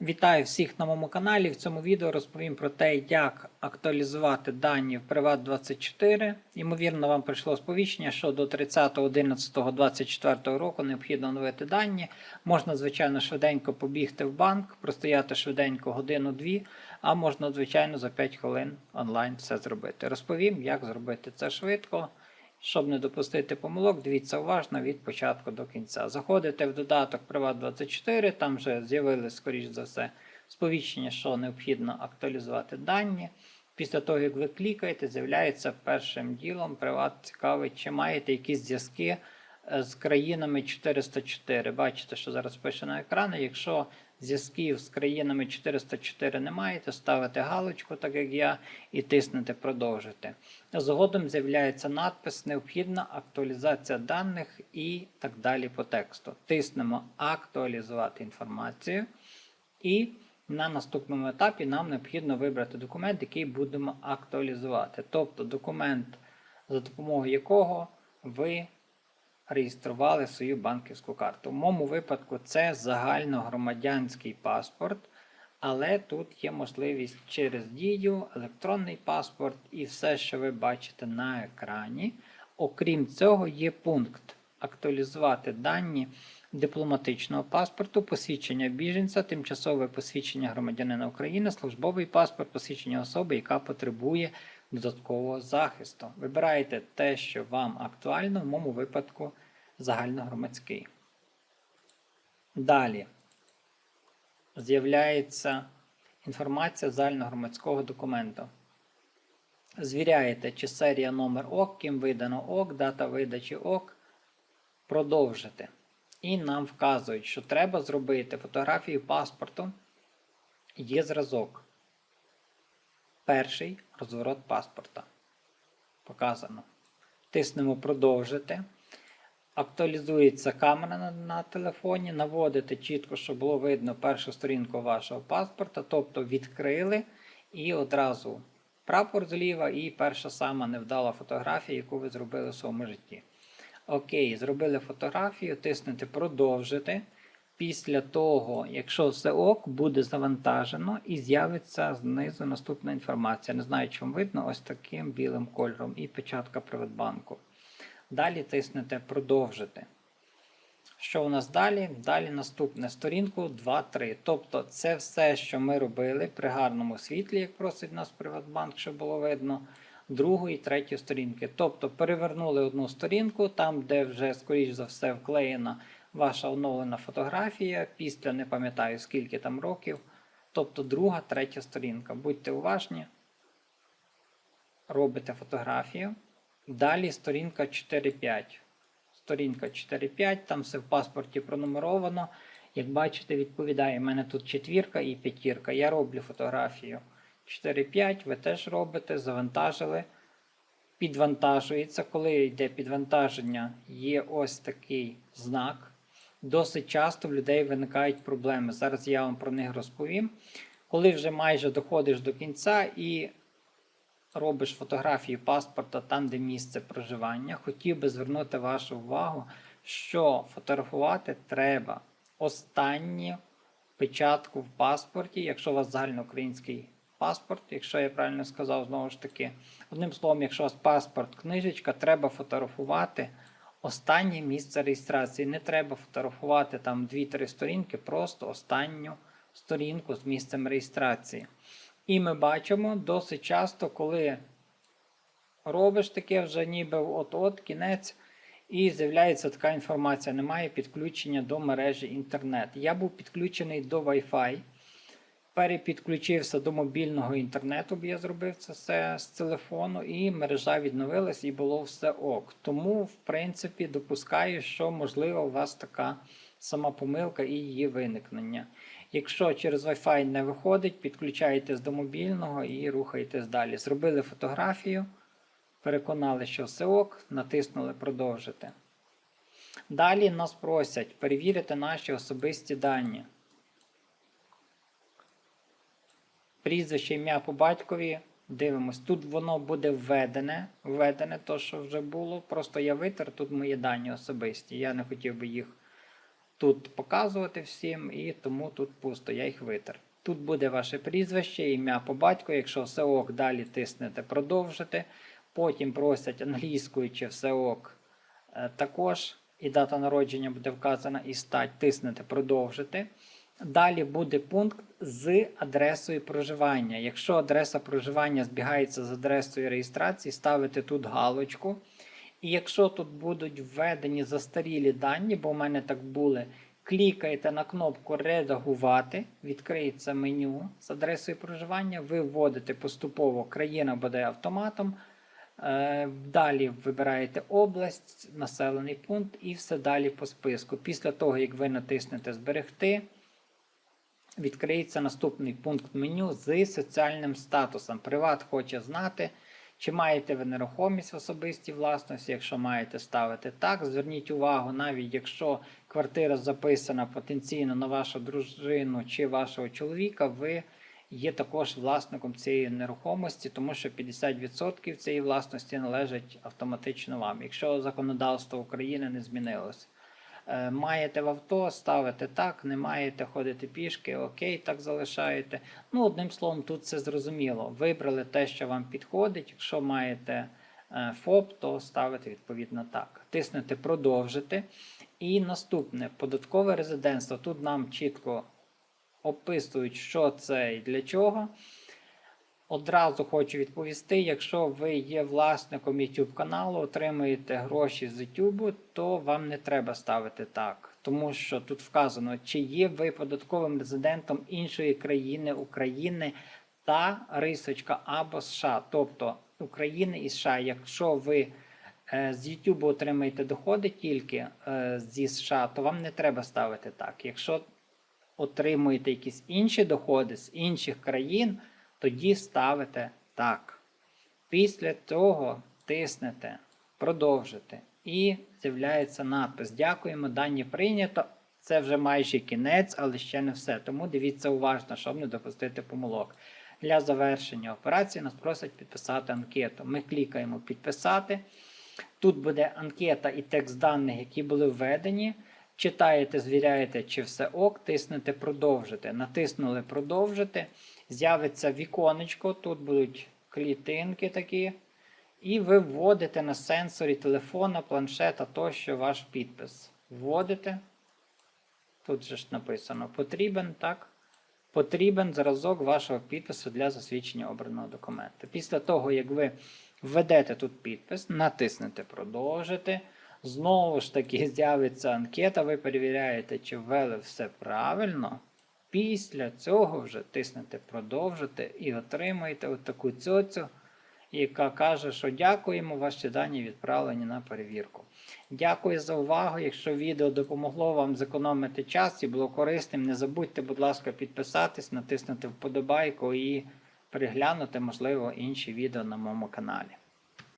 Вітаю всіх на моєму каналі. В цьому відео розповім про те, як актуалізувати дані в Privat24. Ймовірно, вам прийшло сповіщення, що до 30.11.24 року необхідно оновити дані. Можна, звичайно, швиденько побігти в банк, простояти швиденько годину-дві, а можна, звичайно, за 5 хвилин онлайн все зробити. Розповім, як зробити це швидко. Щоб не допустити помилок, дивіться уважно від початку до кінця. Заходите в додаток Privat24, там вже з'явилось, скоріш за все, сповіщення, що необхідно актуалізувати дані. Після того, як ви клікаєте, з'являється першим ділом Приват цікавить, чи маєте якісь зв'язки е, з країнами 404. Бачите, що зараз пише на екрані. Якщо зв'язків з країнами 404 не маєте, ставите галочку, так як я, і тиснете продовжити. Згодом з'являється надпис Необхідна актуалізація даних і так далі по тексту. Тиснемо Актуалізувати інформацію. І на наступному етапі нам необхідно вибрати документ, який будемо актуалізувати. Тобто документ, за допомогою якого ви реєстрували свою банківську карту. В моєму випадку це загальногромадянський паспорт, але тут є можливість через дію, електронний паспорт і все, що ви бачите на екрані. Окрім цього, є пункт актуалізувати дані дипломатичного паспорту, посвідчення біженця, тимчасове посвідчення громадянина України, службовий паспорт, посвідчення особи, яка потребує додаткового захисту. Вибираєте те, що вам актуально, в моєму випадку загальногромадський. Далі з'являється інформація загальногромадського документу. Звіряєте, чи серія номер ОК, ким видано ОК, дата видачі ОК. Продовжити. І нам вказують, що треба зробити фотографію паспорту. Є зразок. Перший розворот паспорта. Показано. Тиснемо продовжити. Актуалізується камера на, на телефоні. Наводите чітко, щоб було видно першу сторінку вашого паспорта. Тобто відкрили і одразу прапор зліва і перша сама невдала фотографія, яку ви зробили в своєму житті. Окей, зробили фотографію, тиснете продовжити. Після того, якщо все ок, буде завантажено і з'явиться знизу наступна інформація. Не знаю, чому видно, ось таким білим кольором і печатка Приватбанку. Далі тиснете продовжити. Що у нас далі? Далі наступне сторінку 2-3. Тобто це все, що ми робили при гарному світлі, як просить нас Приватбанк, щоб було видно. Другу і третю сторінки. Тобто перевернули одну сторінку, там, де вже, скоріш за все, вклеєна ваша оновлена фотографія, після не пам'ятаю скільки там років. Тобто друга, третя сторінка. Будьте уважні. Робите фотографію. Далі сторінка 4.5. Сторінка 4.5, там все в паспорті пронумеровано. Як бачите, відповідає, у мене тут четвірка і п'ятірка. Я роблю фотографію 4.5, ви теж робите, завантажили. Підвантажується. Коли йде підвантаження, є ось такий знак. Досить часто в людей виникають проблеми. Зараз я вам про них розповім. Коли вже майже доходиш до кінця і робиш фотографію паспорта там, де місце проживання, хотів би звернути вашу увагу, що фотографувати треба останню печатку в паспорті, якщо у вас загальноукраїнський паспорт, якщо я правильно сказав, знову ж таки. Одним словом, якщо у вас паспорт, книжечка, треба фотографувати останнє місце реєстрації. Не треба фотографувати там 2-3 сторінки, просто останню сторінку з місцем реєстрації. І ми бачимо досить часто, коли робиш таке вже ніби от-от кінець, і з'являється така інформація: немає підключення до мережі інтернет. Я був підключений до Wi-Fi. Перепідключився до мобільного інтернету, бо я зробив це все з телефону, і мережа відновилась, і було все ок. Тому, в принципі, допускаю, що можливо у вас така сама помилка і її виникнення. Якщо через Wi-Fi не виходить, підключаєтесь до мобільного і рухаєтесь далі. Зробили фотографію, переконали, що все ок, натиснули продовжити. Далі нас просять перевірити наші особисті дані. Прізвище ім'я по батькові. Дивимось, тут воно буде введене, введене то, що вже було. Просто я витер, тут мої дані особисті. Я не хотів би їх тут показувати всім, і тому тут пусто, я їх витер. Тут буде ваше прізвище, ім'я по батьку. Якщо все ок, далі тиснете продовжити. Потім просять англійською чи все ок е, також. І дата народження буде вказана, і стать, тиснете продовжити. Далі буде пункт з адресою проживання. Якщо адреса проживання збігається з адресою реєстрації, ставите тут галочку. І якщо тут будуть введені застарілі дані, бо в мене так були, клікаєте на кнопку Редагувати, відкриється меню з адресою проживання, ви вводите поступово країна буде автоматом. Е, Далі вибираєте область, населений пункт і все далі по списку. Після того, як ви натиснете Зберегти, відкриється наступний пункт меню з соціальним статусом. Приват хоче знати, чи маєте ви нерухомість в особистій власності. Якщо маєте ставити так, зверніть увагу, навіть якщо квартира записана потенційно на вашу дружину чи вашого чоловіка, ви є також власником цієї нерухомості, тому що 50% цієї власності належать автоматично вам, якщо законодавство України не змінилось. Е, Маєте в авто, ставите так, не маєте ходити пішки, окей, так залишаєте. Ну, одним словом, тут все зрозуміло. Вибрали те, що вам підходить. Якщо маєте е, ФОП, то ставите відповідно так. Тиснете продовжити. І наступне податкове резидентство. Тут нам чітко описують, що це і для чого. Одразу хочу відповісти: якщо ви є власником YouTube каналу, отримуєте гроші з YouTube, то вам не треба ставити так. Тому що тут вказано, чи є ви податковим резидентом іншої країни України та рисочка або США, тобто України і США. Якщо ви е, з YouTube отримаєте доходи тільки е, зі США, то вам не треба ставити так. Якщо отримуєте якісь інші доходи з інших країн, тоді ставите так. Після того тиснете продовжити. І з'являється надпис. Дякуємо, дані прийнято. Це вже майже кінець, але ще не все. Тому дивіться уважно, щоб не допустити помилок. Для завершення операції нас просять підписати анкету. Ми клікаємо підписати. Тут буде анкета і текст даних, які були введені. Читаєте, звіряєте, чи все ок, тиснете продовжити. Натиснули продовжити. З'явиться віконечко, тут будуть клітинки такі. І ви вводите на сенсорі телефона, планшета тощо ваш підпис. Вводите. Тут же ж написано потрібен, так? Потрібен зразок вашого підпису для засвідчення обраного документа. Після того, як ви введете тут підпис, натиснете продовжити. Знову ж таки з'явиться анкета, ви перевіряєте, чи ввели все правильно. Після цього вже тиснете продовжити і отримаєте таку цьоцю, яка каже, що дякуємо, ваші дані відправлені на перевірку. Дякую за увагу. Якщо відео допомогло вам зекономити час і було корисним, не забудьте, будь ласка, підписатись, натиснути вподобайку і переглянути, можливо, інші відео на моєму каналі.